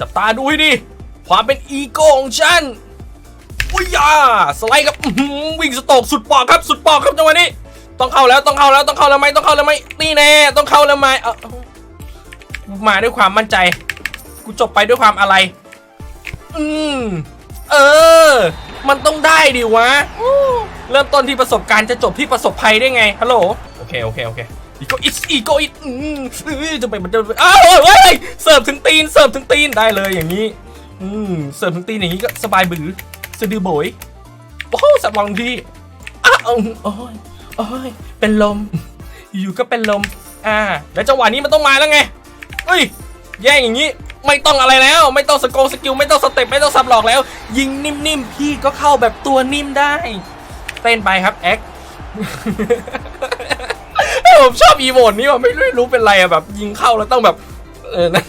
จับตาดูให้ดีความเป็นอีโก้ของฉันอุ้ยยาสไลด์ครับอื้อหือวิ่งสโตกสุดปอกครับ สุดปอกครับจังหวะนี้ ต้องเข้าแล้วต้องเข้าแล้วต้องเข้าแล้วไหมต้องเข้าแล้วไหมนี่แน่ต้องเข้าแล้วไหมเอ้ามาด้วยความมั่นใจ กูจบไปด้วยความอะไร อืมเออ มันต้องได้ดิวะอู้เริ่มต้นที่ประสบการณ์จะจบที่ประสบภัยได้ไงฮัลโหลโอเคโอเคโอเค อีโกอิสอีโกอิสอืมเอ้ยจะไปมันจะอ้าวเฮ้ยเสิร์ฟถึงตีนเสิร์ฟถึงตีนได้เลยอย่างนี้อืมเสิร์ฟถึงตีนอย่างนี้ก็สบายบือสะดือโบยโอ้โหสับวังที่อ้าวโอ้ยโอ้ยเป็นลม อยู่ก็เป็นลม อ่า แล้วจังหวะนี้มันต้องมาแล้วไงเฮ้ยแย่งอย่างนี้ไม่ต้องอะไรแล้ว ไม่ต้องสกลสกิลไม่ต้องสเต็ปไม่ต้องสับหลอกแล้ว ยิงนิ่มๆพี่ก็เข้าแบบตัวนิ่มได้ เต้นไปครับแอค ผมชอบอีโวดนี้ว่าไม่รู้ไม่รู้เป็นไรอะแบบยิงเข้าแล้วต้องแบบเออนะ